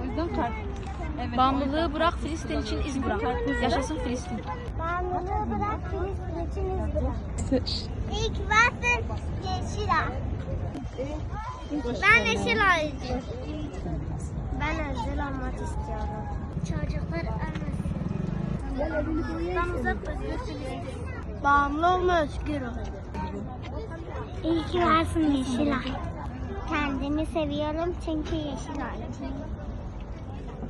O yüzden kar. Evet. Bağımlılığı bırak Filistin için iz bırak. Yaşasın Filistin. Bağımlılığı bırak Filistin için iz bırak. İlk varsın yeşil ağ. Ben yeşil ağacıyım. Ben özel olmak istiyorum. Çocuklar ölmesin. Özgür Filistin. Bağımlı olma özgür ol. İyi ki varsın yeşil ağ. Kendimi seviyorum çünkü yeşil ağacıyım.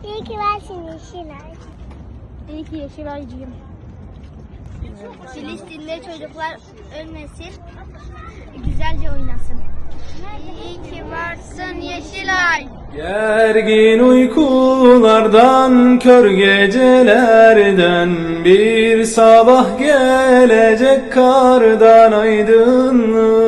İyi ki varsın yeşil ağacı. İyi ki yeşil ağacıyım. Filistin'de çocuklar ölmesin, güzelce oynasın. İyi ki varsın Yeşilay. Gergin uykulardan, kör gecelerden Bir sabah gelecek kardan aydınlık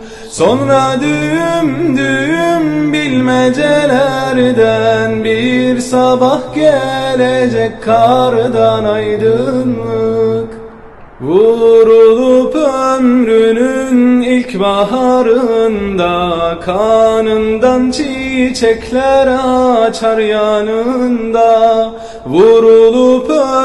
Sonra düğüm düğüm bilmecelerden bir sabah gelecek kardan aydınlık. Vurulup ömrünün ilk baharında Kanından çiçekler açar yanında. Vurulup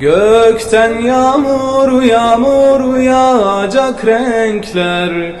Gökten yağmur yağmur yağacak renkler